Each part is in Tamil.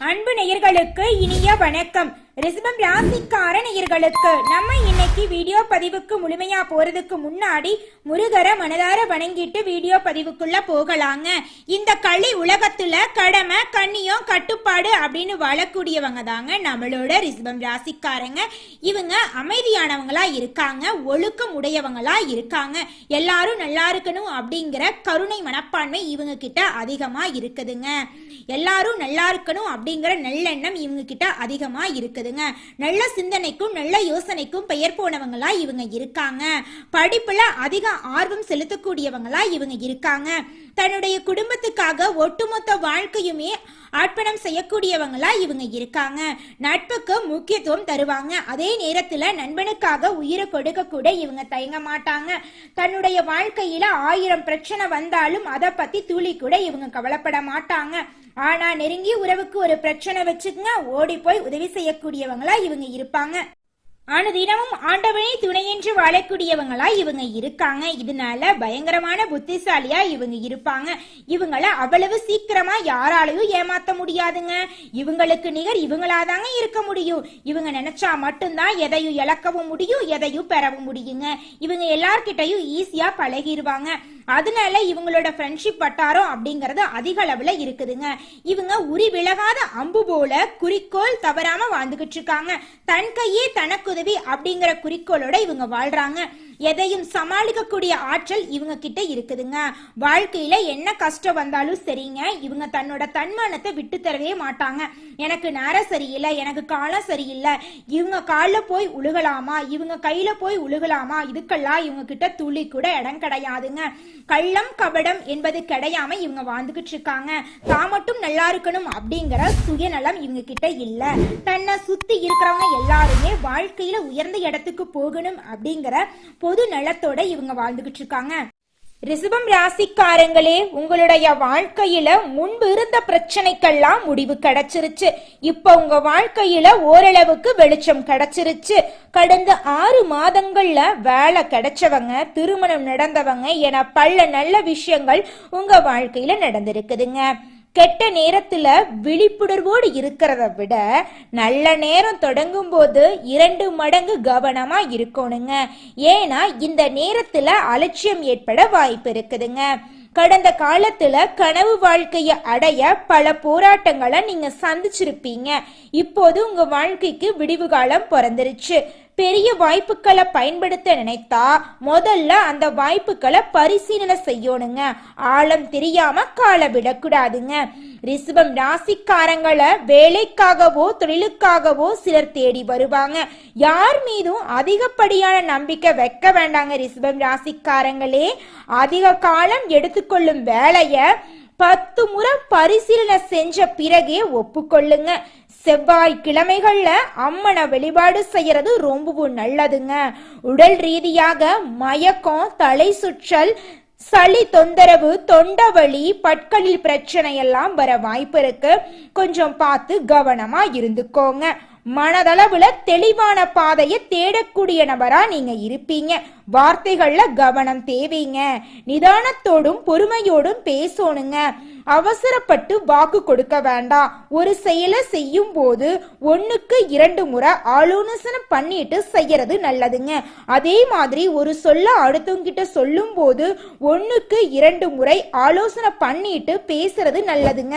அன்பு நேயர்களுக்கு இனிய வணக்கம். ரிசபம் ராசிக்கார நேயர்களுக்கு நம்ம இன்னைக்கு வீடியோ பதிவுக்கு முழுமையா போறதுக்கு முன்னாடி முருகரை மனதார வணங்கிட்டு வீடியோ பதிவுக்குள்ள போகலாங்க. இந்த கலை உலகத்துல கடமை கண்ணியம் கட்டுப்பாடு அப்படின்னு வாழக்கூடியவங்க தாங்க நம்மளோட ரிசபம் ராசிக்காரங்க. இவங்க அமைதியானவங்களா இருக்காங்க ஒழுக்கம் உடையவங்களா இருக்காங்க. எல்லாரும் நல்லா இருக்கணும் அப்படிங்கிற கருணை மனப்பான்மை இவங்க கிட்ட அதிகமா இருக்குதுங்க. எல்லாரும் நல்லா இருக்கணும் அப்படிங்கிற நல்லெண்ணம் இவங்க கிட்ட அதிகமா இருந்ததுங்க. நல்ல சிந்தனைக்கும் நல்ல யோசனைக்கும் பெயர் போனவங்களா இவங்க இருக்காங்க. படிப்புல அதிக ஆர்வம் செலுத்தக்கூடியவங்களா இவங்க இருக்காங்க. தன்னுடைய குடும்பத்துக்காக ஒட்டுமொத்த வாழ்க்கையுமே அர்ப்பணம் செய்யக்கூடியவங்களா இவங்க இருக்காங்க. நட்புக்கு முக்கியத்துவம் தருவாங்க. அதே நேரத்துல நண்பனுக்காக உயிரை கொடுக்க கூட இவங்க தயங்க மாட்டாங்க. தன்னுடைய வாழ்க்கையில ஆயிரம் பிரச்சனை வந்தாலும் அதை பத்தி துளி கூட இவங்க கவலைப்பட மாட்டாங்க. ஆனா நெருங்கிய உறவுக்கு ஒரு பிரச்சனை வச்சுக்கங்க ஓடி போய் உதவி செய்யக்கூடியவங்களா இவங்க இருப்பாங்க. அனுதினமும் ஆண்டவனே துணையென்று வாழக்கூடியவங்களா இவங்க இருக்காங்க. இதனால பயங்கரமான புத்திசாலியா இவங்க இருப்பாங்க. இவங்கள அவ்வளவு சீக்கிரமா யாராலையும் ஏமாத்த முடியாதுங்க. இவங்களுக்கு நிகர் இவங்களாதாங்க இருக்க முடியும். இவங்க நினைச்சா மட்டும்தான் எதையும் இழக்கவும் முடியும் எதையும் பெறவும் முடியுங்க. இவங்க எல்லார்கிட்டையும் ஈஸியா பழகிடுவாங்க அதனால இவங்களோட ஃப்ரெண்ட்ஷிப் வட்டாரம் அப்படிங்கறது அதிக அளவுல இருக்குதுங்க. இவங்க உரி விலகாத அம்பு போல குறிக்கோள் தவறாம வாழ்ந்துகிட்டு இருக்காங்க. தன் கையே தனக்கு தனக்குதவி அப்படிங்கிற குறிக்கோளோட இவங்க வாழ்றாங்க. எதையும் சமாளிக்கக்கூடிய ஆற்றல் இவங்க கிட்ட இருக்குதுங்க. வாழ்க்கையில என்ன கஷ்டம் வந்தாலும் சரிங்க. இவங்க தன்னோட தன்மானத்தை விட்டு தரவே மாட்டாங்க. எனக்கு நேரம் சரியில்லை எனக்கு காலம் சரியில்லை. இவங்க காலில் போய் உழுகலாமா? இவங்க கையில போய் உழுகலாமா? இதுக்கெல்லாம் இவங்க கிட்ட துளி கூட இடம் கிடையாதுங்க. கள்ளம் கபடம் என்பது கிடையாம இவங்க வாழ்ந்துகிட்டு இருக்காங்க. தான் மட்டும் நல்லா இருக்கணும் அப்படிங்கிற சுயநலம் இவங்க கிட்ட இல்ல. தன்னை சுத்தி இருக்கிறவங்க எல்லாருமே வாழ்க்கையில உயர்ந்த இடத்துக்கு போகணும் அப்படிங்கிற பொது நலத்தோட இவங்க வாழ்ந்துகிட்டு இருக்காங்க. ரிசபம் ராசிக்காரங்களே உங்களுடைய வாழ்க்கையில முன்பு இருந்த பிரச்சனைக்கெல்லாம் முடிவு கிடைச்சிருச்சு. இப்ப உங்க வாழ்க்கையில ஓரளவுக்கு வெளிச்சம் கிடைச்சிருச்சு. கடந்த ஆறு மாதங்கள்ல வேலை கிடைச்சவங்க திருமணம் நடந்தவங்க என பல நல்ல விஷயங்கள் உங்க வாழ்க்கையில நடந்திருக்குதுங்க. கெட்ட நேரத்துல விழிப்புணர்வோடு இருக்கிறத விட நல்ல நேரம் தொடங்கும் போது இரண்டு மடங்கு கவனமா இருக்கணுங்க. ஏன்னா இந்த நேரத்துல அலட்சியம் ஏற்பட வாய்ப்பு இருக்குதுங்க. கடந்த காலத்துல கனவு வாழ்க்கையை அடைய பல போராட்டங்களை நீங்க சந்திச்சிருப்பீங்க. இப்போது உங்க வாழ்க்கைக்கு விடிவு காலம் பிறந்துருச்சு. பெரிய வாய்ப்புகளை பயன்படுத்த நினைத்தா முதல்ல அந்த வாய்ப்புகளை பரிசீலனை செய்யணுங்க. ஆழம் தெரியாம காலை விடக்கூடாதுங்க. ரிஷபம் ராசிக்காரங்களை வேலைக்காகவோ தொழிலுக்காகவோ சிலர் தேடி வருவாங்க. யார் மீதும் அதிகப்படியான நம்பிக்கை வைக்க வேண்டாங்க ரிஷபம் ராசிக்காரங்களே. அதிக காலம் எடுத்துக்கொள்ளும் வேலைய பத்து முறை பரிசீலனை செஞ்ச பிறகே ஒப்புக்கொள்ளுங்க. செவ்வாய் கிழமைகள்ல அம்மனை வழிபாடு செய்யறது ரொம்பவும் நல்லதுங்க. உடல் ரீதியாக மயக்கம் தலை சுற்றல் சளி தொந்தரவு தொண்டவலி பற்களில் பிரச்சனை எல்லாம் வர வாய்ப்பு இருக்கு. கொஞ்சம் பார்த்து கவனமா இருந்துக்கோங்க. மனதளவுல தெளிவான பாதையை தேடக்கூடிய நபரா நீங்க இருப்பீங்க. வார்த்தைகள்ல கவனம் தேவைங்க. நிதானத்தோடும் பொறுமையோடும் பேசணுங்க. அவசரப்பட்டு வாக்கு கொடுக்க வேண்டாம். ஒரு செயலை செய்யும் போது ஒண்ணுக்கு இரண்டு முறை ஆலோசனை பண்ணிட்டு செய்யறது நல்லதுங்க. அதே மாதிரி ஒரு சொல்ல அடுத்தவங்கிட்ட சொல்லும் போது ஒண்ணுக்கு இரண்டு முறை ஆலோசனை பண்ணிட்டு பேசுறது நல்லதுங்க.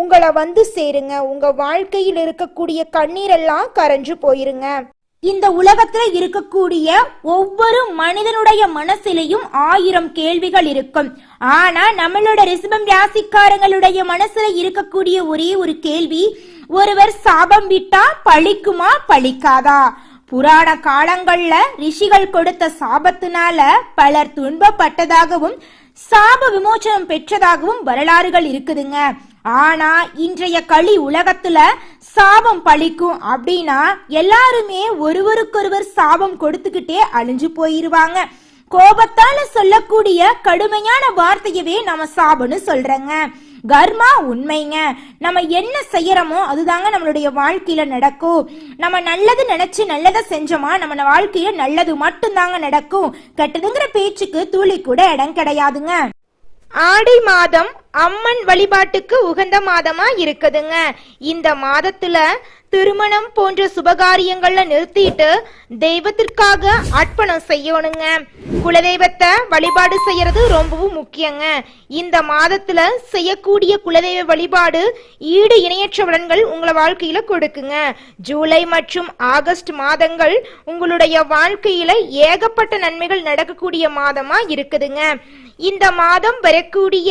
உங்களை வந்து சேருங்க. உங்க வாழ்க்கையில் இருக்கக்கூடிய கண்ணீரெல்லாம் கரைஞ்சு போயிருங்க. இந்த உலகத்துல இருக்கக்கூடிய ஒவ்வொரு மனிதனுடைய மனசிலையும் ஆயிரம் கேள்விகள் இருக்கும். ஆனா நம்மளோட ரிசபம் ராசிக்காரங்களுடைய மனசுல இருக்கக்கூடிய ஒரே ஒரு கேள்வி ஒருவர் சாபம் விட்டா பழிக்குமா பழிக்காதா? புராண காலங்கள்ல ரிஷிகள் கொடுத்த சாபத்தினால பலர் துன்பப்பட்டதாகவும் சாப விமோசனம் பெற்றதாகவும் வரலாறுகள் இருக்குதுங்க. ஆனா இன்றைய களி உலகத்துல சாபம் பழிக்கும் அப்படின்னா எல்லாருமே ஒருவருக்கொருவர் சாபம் கொடுத்துக்கிட்டே அழிஞ்சு போயிருவாங்க. கோபத்தால சொல்லக்கூடிய கடுமையான வார்த்தையவே நம்ம சாபம்னு சொல்றேங்க. கர்மா உண்மைங்க. நம்ம என்ன செய்யறோமோ அதுதாங்க நம்மளுடைய வாழ்க்கையில நடக்கும். நம்ம நல்லது நினைச்சு நல்லதை செஞ்சோமா நம்ம வாழ்க்கையில நல்லது மட்டும்தாங்க நடக்கும். கெட்டதுங்கிற பேச்சுக்கு துளி கூட இடம் கிடையாதுங்க. ஆடி மாதம் அம்மன் வழிபாட்டுக்கு உகந்த மாதமா இருக்குதுங்க. இந்த மாதத்துல திருமணம் போன்ற சுபகாரியங்கள்ல நிறுத்திட்டு தெய்வத்திற்காக அர்ப்பணம் செய்யணுங்க. குலதெய்வத்தை வழிபாடு செய்யறது ரொம்பவும் முக்கியங்க. இந்த மாதத்துல செய்யக்கூடிய குலதெய்வ வழிபாடு ஈடு இணையற்ற பலன்கள் உங்களை வாழ்க்கையில கொடுக்குங்க. ஜூலை மற்றும் ஆகஸ்ட் மாதங்கள் உங்களுடைய வாழ்க்கையில ஏகப்பட்ட நன்மைகள் நடக்கக்கூடிய மாதமா இருக்குதுங்க. இந்த மாதம் வரக்கூடிய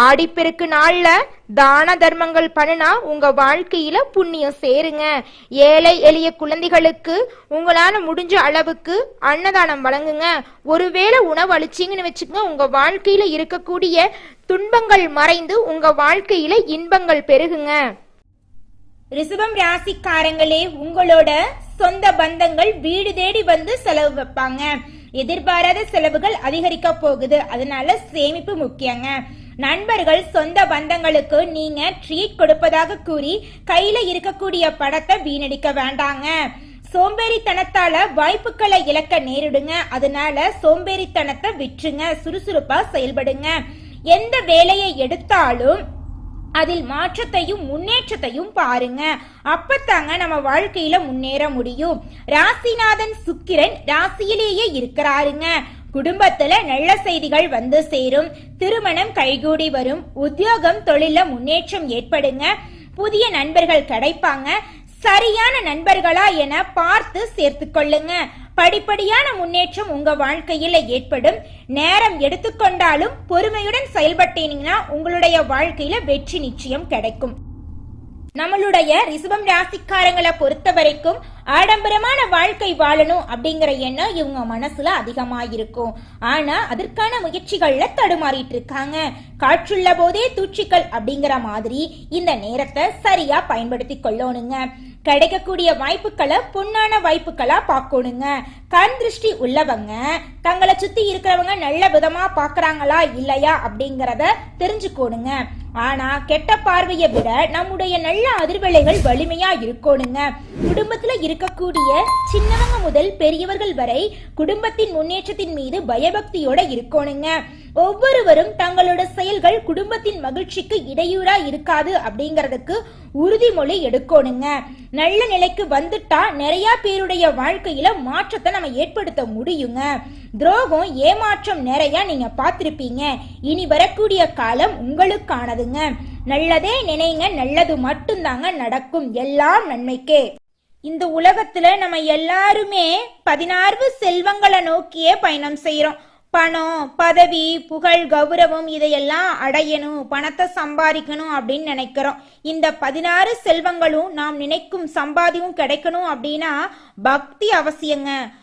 ஆடிப்பெருக்கு நாள்ல தான தர்மங்கள் பண்ணுனா உங்க வாழ்க்கையில புண்ணியம் சேருங்க. ஏழை எளிய குழந்தைகளுக்கு உங்களால முடிஞ்ச அளவுக்கு அன்னதானம் வழங்குங்க. ஒருவேளை உணவு அழிச்சிங்கன்னு வச்சுக்கோங்க உங்க வாழ்க்கையில இருக்கக்கூடிய துன்பங்கள் மறைந்து உங்க வாழ்க்கையில இன்பங்கள் பெருகுங்க. ரிசபம் ராசிக்காரங்களே உங்களோட சொந்த பந்தங்கள் வீடு தேடி வந்து செலவு வைப்பாங்க. எதிர்பாராத செலவுகள் அதிகரிக்க போகுது. அதனால சேமிப்பு முக்கியங்க. நண்பர்கள் சொந்த பந்தங்களுக்கு நீங்க ட்ரீட் கொடுப்பதாக கூறி கையில இருக்கக்கூடிய பணத்தை வீணடிக்க வேண்டாங்க. சோம்பேறித்தனத்தால வாய்ப்புகளை இழக்க நேரிடுங்க. அதனால சோம்பேறித்தனத்தை விற்றுங்க சுறுசுறுப்பா செயல்படுங்க. எந்த வேலையை எடுத்தாலும் அதில் மாற்றத்தையும் முன்னேற்றத்தையும் பாருங்க. அப்பத்தாங்க நம்ம வாழ்க்கையில முன்னேற முடியும். ராசிநாதன் சுக்கிரன் ராசியிலேயே இருக்கிறாருங்க. குடும்பத்துல நல்ல செய்திகள் வந்து சேரும். திருமணம் கைகூடி வரும். உத்தியோகம் தொழில முன்னேற்றம் ஏற்படுங்க. புதிய நண்பர்கள் கிடைப்பாங்க. சரியான நண்பர்களா என பார்த்து சேர்த்து கொள்ளுங்க. படிப்படியான முன்னேற்றம் உங்க வாழ்க்கையில ஏற்படும். நேரம் எடுத்துக்கொண்டாலும் பொறுமையுடன் செயல்பட்டீங்கன்னா உங்களுடைய வாழ்க்கையில வெற்றி நிச்சயம் கிடைக்கும். நம்மளுடைய ரிசபம் ராசிக்காரங்களை பொறுத்த வரைக்கும் ஆடம்பரமான வாழ்க்கை வாழணும் அப்படிங்கிற எண்ணம் இவங்க மனசுல அதிகமா இருக்கும் ஆனா அதற்கான முயற்சிகள்ல தடுமாறிட்டு இருக்காங்க. காற்றுள்ள போதே தூச்சிக்கள் அப்படிங்கிற மாதிரி இந்த நேரத்தை சரியா பயன்படுத்தி கொள்ளணுங்க. கிடைக்கக்கூடிய வாய்ப்புகளை பொன்னான வாய்ப்புகளா பார்க்கணுங்க. கண் திருஷ்டி உள்ளவங்க தங்களை சுத்தி இருக்கிறவங்க நல்ல விதமா பாக்குறாங்களா இல்லையா அப்படிங்கறத தெரிஞ்சுக்கோணுங்க. ஆனா கெட்ட பார்வையை விட நம்முடைய நல்ல அதிர்வலைகள் வலிமையா இருக்கணுங்க. குடும்பத்துல இருக்கக்கூடிய சின்னவங்க முதல் பெரியவர்கள் வரை குடும்பத்தின் முன்னேற்றத்தின் மீது பயபக்தியோட இருக்கணுங்க. ஒவ்வொருவரும் தங்களோட செயல்கள் குடும்பத்தின் மகிழ்ச்சிக்கு இடையூறா இருக்காது அப்படிங்கறதுக்கு உறுதிமொழி எடுக்கணுங்க. நல்ல நிலைக்கு வந்துட்டா நிறைய பேருடைய வாழ்க்கையில மாற்றத்தை நம்ம ஏற்படுத்த முடியுங்க. துரோகம் ஏமாற்றம் நிறைய நீங்க பார்த்திருப்பீங்க. இனி வரக்கூடிய காலம் உங்களுக்கானது. உங்களுக்கானதுங்க நல்லதே நினைங்க நல்லது மட்டும்தாங்க நடக்கும். எல்லாம் நன்மைக்கே. இந்த உலகத்துல நம்ம எல்லாருமே பதினாறு செல்வங்களை நோக்கியே பயணம் செய்யறோம் பணம் பதவி புகழ் கௌரவம் இதையெல்லாம் அடையணும் பணத்தை சம்பாதிக்கணும் அப்படின்னு நினைக்கிறோம். இந்த பதினாறு செல்வங்களும் நாம் நினைக்கும் சம்பாதியும் கிடைக்கணும் அப்படின்னா பக்தி அவசியங்க.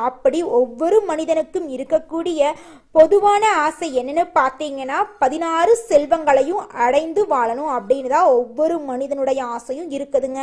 அப்படி ஒவ்வொரு மனிதனுக்கும் இருக்கக்கூடிய பொதுவான ஆசை என்னன்னு பார்த்தீங்கன்னா பதினாறு செல்வங்களையும் அடைந்து வாழணும் அப்படின்னு தான் ஒவ்வொரு மனிதனுடைய ஆசையும் இருக்குதுங்க.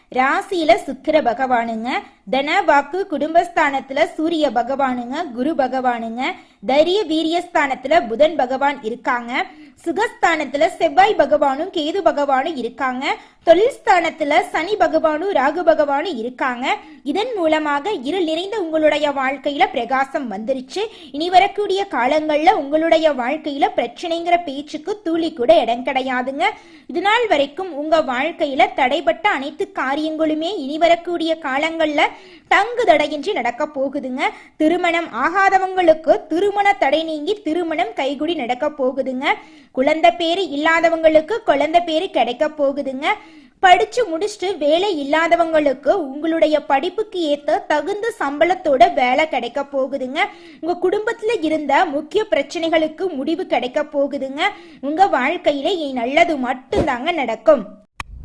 ராசியில சுக்கிர பகவானுங்க. தன வாக்கு குடும்பஸ்தானத்துல சூரிய பகவானுங்க குரு பகவானுங்க. தைரிய வீரியஸ்தானத்துல புதன் பகவான் இருக்காங்க. சுகஸ்தானத்துல செவ்வாய் பகவானும் கேது பகவானும் இருக்காங்க. தொழில் ஸ்தானத்துல சனி பகவானும் ராகு பகவானும் இருக்காங்க. இதன் மூலமாக இருள் நிறைந்த உங்களுடைய வாழ்க்கையில பிரகாசம் வந்துருச்சு. இனி வரக்கூடிய காலங்கள்ல உங்களுடைய வாழ்க்கையில பிரச்சனைங்கிற பேச்சுக்கு தூளி கூட இடம் கிடையாதுங்க. இது நாள் வரைக்கும் உங்க வாழ்க்கையில தடைப்பட்ட அனைத்து காரியங்களுமே இனி வரக்கூடிய காலங்கள்ல தங்கு தடையின்றி நடக்க போகுதுங்க. திருமணம் ஆகாதவங்களுக்கு திருமண தடை நீங்கி திருமணம் கைகுடி நடக்க போகுதுங்க. குழந்தை பேரு இல்லாதவங்களுக்கு குழந்தை பேரு கிடைக்க போகுதுங்க. படிச்சு முடிச்சுட்டு வேலை இல்லாதவங்களுக்கு உங்களுடைய படிப்புக்கு ஏத்த தகுந்த சம்பளத்தோட வேலை கிடைக்க போகுதுங்க. உங்க குடும்பத்துல இருந்த முக்கிய பிரச்சனைகளுக்கு முடிவு கிடைக்க போகுதுங்க. உங்க வாழ்க்கையில நல்லது மட்டும்தாங்க நடக்கும்.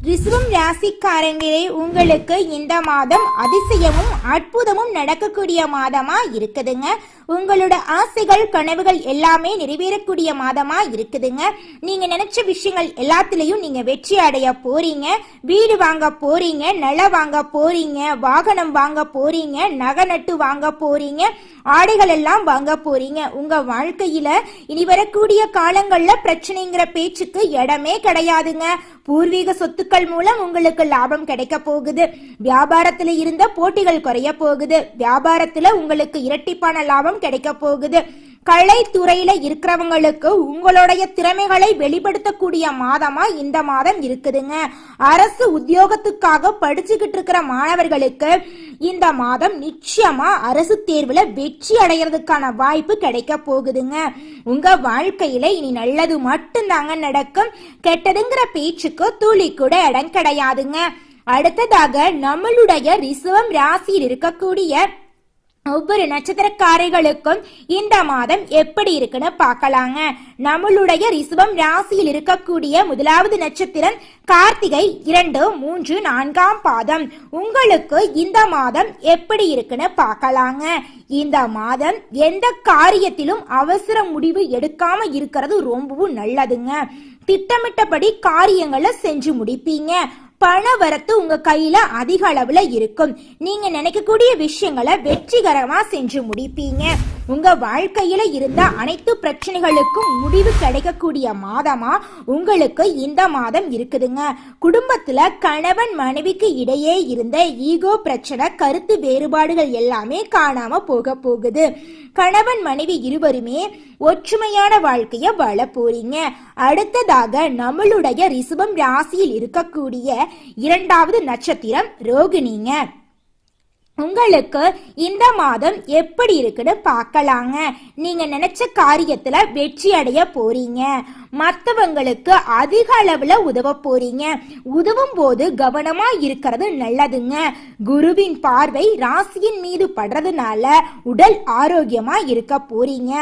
ரிசுவம் ராசிக்காரங்களே உங்களுக்கு இந்த மாதம் அதிசயமும் அற்புதமும் நடக்கக்கூடிய மாதமா இருக்குதுங்க? உங்களோட ஆசைகள் கனவுகள் எல்லாமே நிறைவேறக்கூடிய மாதமா இருக்குதுங்க. நீங்க நினைச்ச விஷயங்கள் எல்லாத்துலயும் நீங்க வெற்றி அடைய போறீங்க. வீடு வாங்க போறீங்க நில வாங்க போறீங்க வாகனம் வாங்க போறீங்க நகை நட்டு வாங்க போறீங்க ஆடைகள் எல்லாம் வாங்க போறீங்க. உங்க வாழ்க்கையில இனி வரக்கூடிய காலங்கள்ல பிரச்சனைங்கிற பேச்சுக்கு இடமே கிடையாதுங்க. பூர்வீக சொத்துக்கள் மூலம் உங்களுக்கு லாபம் கிடைக்க போகுது. வியாபாரத்துல இருந்த போட்டிகள் குறைய போகுது. வியாபாரத்துல உங்களுக்கு இரட்டிப்பான லாபம் கிடைக்க போகுது. கலைத்துறையில இருக்கிறவங்களுக்கு உங்களுடைய திறமைகளை வெளிப்படுத்தக்கூடிய மாதமா இந்த மாதம் இருக்குதுங்க. அரசு உத்தியோகத்துக்காக படிச்சுக்கிட்டு இருக்கிற மாணவர்களுக்கு இந்த மாதம் நிச்சயமா அரசு தேர்வுல வெற்றி அடைகிறதுக்கான வாய்ப்பு கிடைக்க போகுதுங்க. உங்க வாழ்க்கையில இனி நல்லது மட்டும்தாங்க நடக்கும். கெட்டதுங்கிற பேச்சுக்கு துளி கூட இடம் கிடையாதுங்க. அடுத்ததாக நம்மளுடைய ரிசவம் ராசியில் இருக்கக்கூடிய ஒவ்வொரு நட்சத்திரக்காரர்களுக்கும் இந்த மாதம் எப்படி இருக்குன்னு பார்க்கலாங்க. நம்மளுடைய ரிசுவம் ராசியில் இருக்கக்கூடிய முதலாவது நட்சத்திரம் கார்த்திகை இரண்டு மூன்று நான்காம் பாதம். உங்களுக்கு இந்த மாதம் எப்படி இருக்குன்னு பார்க்கலாங்க. இந்த மாதம் எந்த காரியத்திலும் அவசர முடிவு எடுக்காம இருக்கிறது ரொம்பவும் நல்லதுங்க. திட்டமிட்டபடி காரியங்களை செஞ்சு முடிப்பீங்க. பண வரத்து உங்க கையில அதிக அளவுல இருக்கும். நீங்க நினைக்கக்கூடிய விஷயங்களை வெற்றிகரமா செஞ்சு முடிப்பீங்க. உங்க வாழ்க்கையில இருந்த அனைத்து பிரச்சனைகளுக்கும் முடிவு கிடைக்கக்கூடிய மாதமா உங்களுக்கு இந்த மாதம் இருக்குதுங்க. குடும்பத்துல கணவன் மனைவிக்கு இடையே இருந்த ஈகோ பிரச்சனை கருத்து வேறுபாடுகள் எல்லாமே காணாம போக போகுது. கணவன் மனைவி இருவருமே ஒற்றுமையான வாழ்க்கைய வாழ போறீங்க. அடுத்ததாக நம்மளுடைய ரிசபம் ராசியில் இருக்கக்கூடிய இரண்டாவது நட்சத்திரம் ரோகிணிங்க. உங்களுக்கு இந்த மாதம் எப்படி இருக்குன்னு பார்க்கலாங்க. நீங்க நினைச்ச காரியத்துல வெற்றி அடைய போறீங்க. மற்றவங்களுக்கு அதிக அளவுல உதவ போறீங்க. உதவும் போது கவனமா இருக்கிறது நல்லதுங்க. குருவின் பார்வை ராசியின் மீது படுறதுனால உடல் ஆரோக்கியமா இருக்க போறீங்க.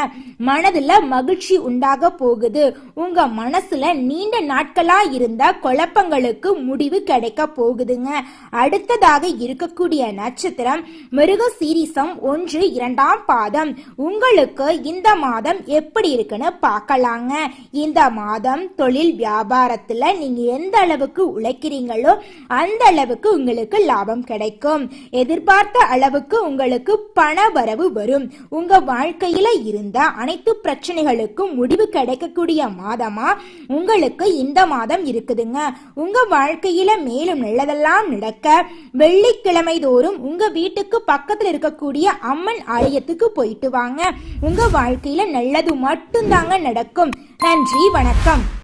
மனதுல மகிழ்ச்சி உண்டாக போகுது. உங்க மனசுல நீண்ட நாட்களா இருந்த குழப்பங்களுக்கு முடிவு கிடைக்க போகுதுங்க. அடுத்ததாக இருக்கக்கூடிய நட்சத்திரம் மிருக சீரிசம் ஒன்று இரண்டாம் பாதம். உங்களுக்கு இந்த மாதம் எப்படி இருக்குன்னு பார்க்கலாங்க. இந்த மாதம் தொழில் வியாபாரத்துல நீங்க எந்த அளவுக்கு உழைக்கிறீங்களோ அந்த அளவுக்கு உங்களுக்கு லாபம் கிடைக்கும். எதிர்பார்த்த அளவுக்கு உங்களுக்கு பண வரவு வரும். உங்க வாழ்க்கையில இருந்த அனைத்து பிரச்சனைகளுக்கும் முடிவு கிடைக்கக்கூடிய மாதமா உங்களுக்கு இந்த மாதம் இருக்குதுங்க. உங்க வாழ்க்கையில மேலும் நல்லதெல்லாம் நடக்க வெள்ளிக்கிழமை தோறும் உங்க வீட்டுக்கு பக்கத்துல இருக்கக்கூடிய அம்மன் ஆலயத்துக்கு போயிட்டு வாங்க. உங்க வாழ்க்கையில நல்லது மட்டும்தாங்க நடக்கும். நன்றி வணக்கம்.